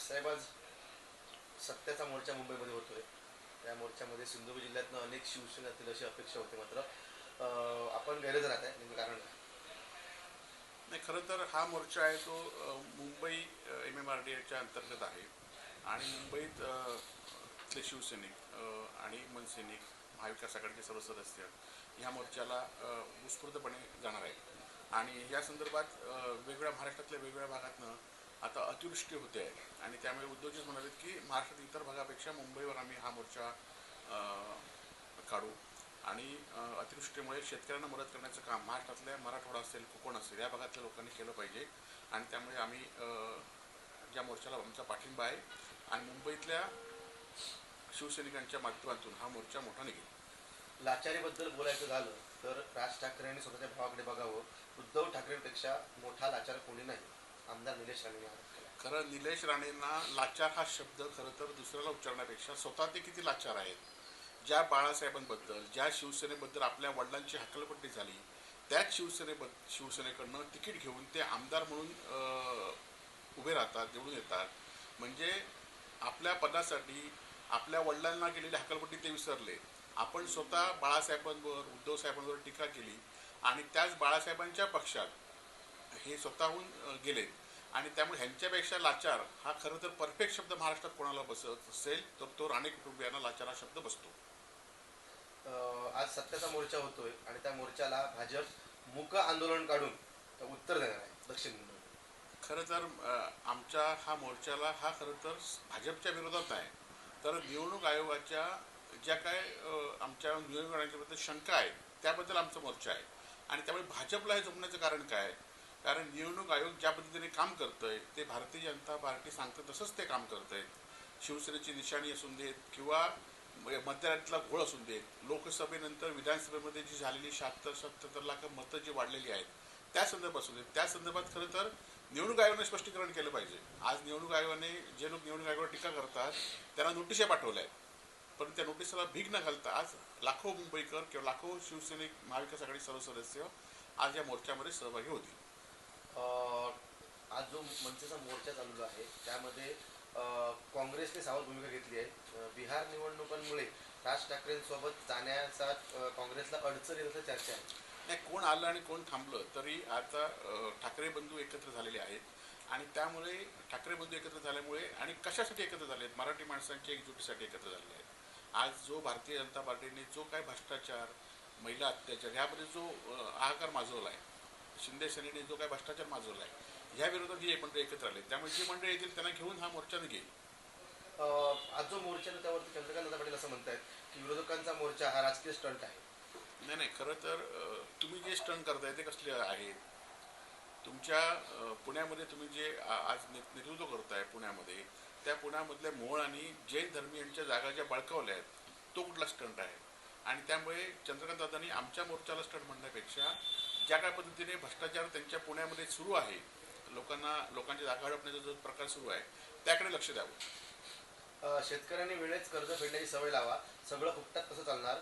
साहेब आज सत्याचा मोर्चा मुंबईमध्ये होतोय. त्या मोर्चामध्ये सिंधुदुर्ग जिल्ह्यातनं अनेक शिवसेनेतील अशी अपेक्षा होती मात्र आपण गैरहजर राहत आहे. नेमकं कारण नाही खरं तर हा मोर्चा आहे तो Mumbai M M R D एच्या अंतर्गत आहे. आणि मुंबईत अ, शिवसैनिक आणि मनसैनिक महाविकास आघाडीचे सर्व सदस्य ह्या मोर्चाला उत्स्फूर्तपणे जाणार आहेत. आणि या संदर्भात वेगवेगळ्या महाराष्ट्रातल्या वेगवेगळ्या भागातनं आता अतिवृष्टी होते आहे आणि त्यामुळे उद्योजक म्हणाले की महाराष्ट्रात इतर भागापेक्षा मुंबईवर आम्ही हा मोर्चा काढू. आणि अतिवृष्टीमुळे शेतकऱ्यांना मदत करण्याचं काम महाराष्ट्रातल्या मराठवाडा असेल कोकण असेल या भागातल्या लोकांनी केलं पाहिजे. आणि त्यामुळे आम्ही या मोर्चाला आमचा पाठिंबा आहे. आणि मुंबईतल्या शिवसैनिकांच्या माध्यमातून हा मोर्चा मोठा निघेल. लाचारीबद्दल बोलायचं झालं तर राज ठाकरे यांनी स्वतःच्या भावाकडे बघावं. उद्धव ठाकरेंपेक्षा मोठा लाचार कोणी नाही. आमदार निलेश राणे खरं निलेश राणेंना लाचार हा शब्द खरं तर दुसऱ्याला उच्चारण्यापेक्षा स्वतः ते किती लाचार आहेत? ज्या बाळासाहेबांबद्दल ज्या शिवसेनेबद्दल आपल्या वडिलांची हकलपट्टी झाली त्याच शिवसेनेबद्द शिवसेनेकडनं तिकीट घेऊन ते आमदार म्हणून उभे राहतात निवडून येतात. म्हणजे आपल्या पदासाठी आपल्या वडिलांना केलेली हकलपट्टी ते विसरले. आपण स्वतः बाळासाहेबांवर उद्धव साहेबांवर टीका केली आणि त्याच बाळासाहेबांच्या पक्षात हे स्वतःहून गेले. आणि त्यामुळे ह्यांच्यापेक्षा लाचार हा खरं तर परफेक्ट शब्द महाराष्ट्रात कोणाला बसत असेल तर तो राणे कुटुंबियांना लाचार हा शब्द बसतो. आज सत्याचा मोर्चा होतोय आणि त्या मोर्चाला भाजप मूक आंदोलन काढून उत्तर देणार आहे दक्षिण मुंबई खरं तर आमच्या हा मोर्चाला हा खरं तर भाजपच्या विरोधात आहे. तर निवडणूक आयोगाच्या ज्या काय आमच्या निवडणूक आयोगाबद्दल शंका आहेत त्याबद्दल आमचा मोर्चा आहे. आणि त्यामुळे भाजपला हे जमण्याचं कारण काय आहे? कारण निवडणूक आयोग ज्या पद्धतीने काम करतंय ते भारतीय जनता पार्टी सांगतं तसंच ते काम करतंय. शिवसेनेची निशाणी असून देत किंवा म- घोळ असून देत लोकसभेनंतर विधानसभेमध्ये जी झालेली शहात्तर सत्याहत्तर लाख मतं जी वाढलेली आहेत त्या संदर्भात असू देत. त्या संदर्भात खरं तर निवडणूक आयोगाने स्पष्टीकरण केलं पाहिजे. आज निवडणूक आयोगाने जे लोक निवडणूक आयोगावर टीका करतात त्यांना नोटिसा पाठवल्या आहेत पण त्या नोटिसाला भीक न घालता आज लाखो मुंबईकर किंवा लाखो शिवसैनिक महाविकास आघाडी सर्व सदस्य आज या मोर्चामध्ये सहभागी होतील. आज जो मनसेचा मोर्चा चालू आहे त्यामध्ये काँग्रेसने सावध भूमिका घेतली आहे. बिहार निवडणुकांमुळे राज ठाकरेंसोबत जाण्याचा काँग्रेसला अडचण येत असं चर्चा आहे. नाही कोण आलं आणि कोण थांबलं तरी आता ठाकरे बंधू एकत्र झालेले आहेत. आणि त्यामुळे ठाकरे बंधू एकत्र झाल्यामुळे आणि कशासाठी एकत्र झाले आहेत? मराठी माणसांच्या एकजुटीसाठी एकत्र झालेले आहेत. आज जो भारतीय जनता पार्टीने जो काय भ्रष्टाचार महिला अत्याचार ह्यामध्ये जो अ, माजवला आहे शिंदे सेनेने जो काय भ्रष्टाचार माजवला आहे ह्या विरोधात ही मंडळी एकत्र आले. त्यामुळे जी मंडळी येतील त्यांना घेऊन हा मोर्चा निघेल. आज जो मोर्चा आहे त्यावरती चंद्रकांत पाटील असं म्हणतायत की विरोधकांचा मोर्चा हा राजकीय स्टंट आहे. नाही नाही खरं तर तुम्ही जे स्टंट करताय ते कसले आहेत? तुमच्या पुण्यामध्ये तुम्ही जे आज नेतृत्व करताय पुण्यामध्ये त्या पुण्यामधल्या मोळ आणि जैन धर्मीयांच्या जागा ज्या बळकावल्या आहेत तो कुठला स्टंट आहे? आणि त्यामुळे चंद्रकांत दादांनी आमच्या मोर्चाला स्टंट म्हणण्यापेक्षा ज्या काय पद्धतीने भ्रष्टाचार त्यांच्या पुण्यामध्ये सुरू आहे लोकांना लोकांच्या जागा हडपण्याचा जो प्रकार सुरू आहे त्याकडे लक्ष द्यावं. शेतकऱ्यांनी वेळेत कर्ज फेडण्याची सवय लावा. सगळं फुकटात कसं चालणार?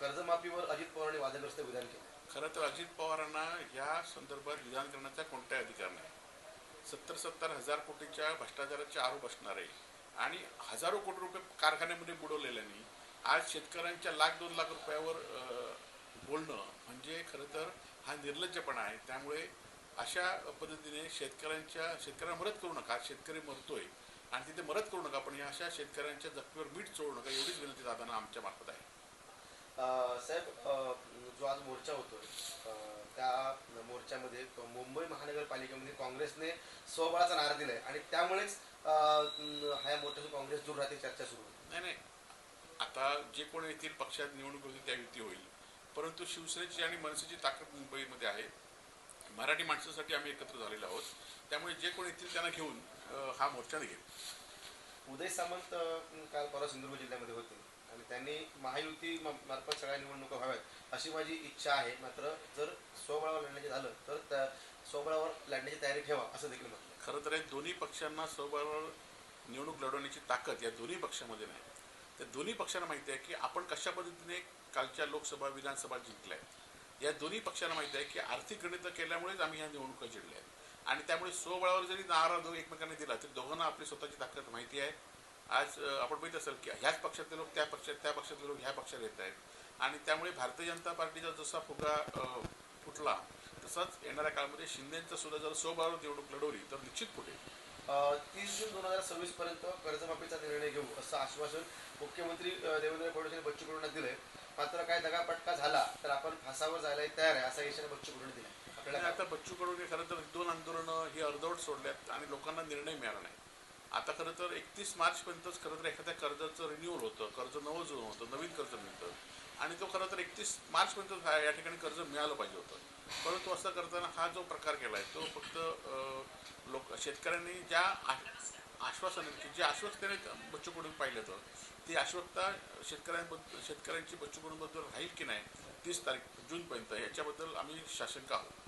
कर्जमाफीवर अजित पवारांनी वादग्रस्त विधान केलं. खरं तर अजित पवारांना या संदर्भात विधान करण्याचा कोणताही अधिकार नाही. सत्तर सत्तर हजार कोटीच्या भ्रष्टाचाराचे आरोप असणारे आणि हजारो कोटी रुपये कारखान्यामध्ये बुडवलेल्यांनी आज शेतकऱ्यांच्या लाख दोन लाख रुपयावर बोलणं म्हणजे खरं तर हा निर्लज्जपणा आहे. त्यामुळे अशा पद्धतीने शेतकऱ्यांच्या शेतकऱ्यांना मदत करू नका. शेतकरी मरतोय आणि तिथे मदत करू नका पण या अशा शेतकऱ्यांच्या जखमीवर मीठ चोळू नका एवढीच विनंती दादांना आमच्या मार्फत आहे. साहेब जो आज मोर्चा होतोय त्या मोर्चामध्ये मुंबई महानगरपालिकेमध्ये काँग्रेसने स्वबळाचा नारा दिलाय आणि त्यामुळेच अं, हा मोर्चा काँग्रेस दूर राहते चर्चा सुरू होती. नाही नाही. आता जे कोण येतील पक्षात निवडणूक होतील त्या युती होईल. परंतु शिवसेनेची आणि मनसेची ताकद मुंबईमध्ये आहे. मराठी माणसासाठी आम्ही एकत्र झालेलो आहोत. त्यामुळे जे कोण येतील त्यांना घेऊन हा मोर्चा निघेल. उदय सामंत काल परवा सिंधुदुर्ग जिल्ह्यामध्ये होते. आणि त्यांनी महायुती म- मार्फत सगळ्या निवडणुका व्हाव्यात अशी माझी इच्छा आहे. मात्र जर स्वबळावर लढण्याचे झालं तर त्या स्वबळावर लढण्याची तयारी ठेवा असं देखील म्हटलं. खरं तर दोन्ही पक्षांना स्वबळावर निवडणूक लढवण्याची ताकद या दोन्ही पक्षामध्ये नाही. त्या दोन्ही पक्षांना माहिती आहे की आपण कशा पद्धतीने कालच्या लोकसभा विधानसभा जिंकल्या आहेत या दोन्ही पक्षांना माहिती आहे की आर्थिक गणितं केल्यामुळेच आम्ही ह्या निवडणुका जिंकल्या आहेत. आणि त्यामुळे स्वबळावर जरी नारा दोघ एकमेकांना दिला तरी दोघांना आपली स्वतःची ताकद माहिती आहे. आज आपण बघित असेल की ह्याच पक्षातले लोक त्या पक्षात त्या पक्षातले लोक ह्या पक्षात येत आहेत. आणि त्यामुळे भारतीय जनता पार्टीचा जसा फुगा फुटला तसाच येणाऱ्या काळामध्ये शिंदेंचा सुद्धा जर स्वबळावर निवडणूक लढवली तर निश्चित फुटेल तीस जून दोन हजार सव्वीस पर्यंत कर्जमाफीचा निर्णय घेऊ असं आश्वासन मुख्यमंत्री देवेंद्र फडणवीस यांनी बच्चू कडूंना दिलंय. मात्र काय दगापटका झाला तर आपण फासावर जायला तयार आहे असा इशारा बच्चू कडून दिला आपल्याला आता बच्चू कडून खरं तर दोन आंदोलनं ही अर्धवट सोडल्यात आणि लोकांना निर्णय मिळाला नाही. आता खरं तर एकतीस मार्चपर्यंतच खरं तर एखाद्या कर्जाचं रिन्युअल होतं कर्ज नवं जुळून होतं नवीन कर्ज मिळतं. आणि तो खरं तर एकतीस मार्चपर्यंत हा- या ठिकाणी कर्ज मिळालं पाहिजे होतं. परंतु असं करताना हा जो प्रकार केला आहे तो फक्त लोक शेतकऱ्यांनी ज्या आ- की जे आश्वस्तने बच्चू कडून पाहिलं होतं ती आश्वस्ता शेतकऱ्यांबद्दल शेतकऱ्यांची बच्चू कडूनबद्दल राहील की नाही तीस तारीख जूनपर्यंत याच्याबद्दल आम्ही शासनका आहोत.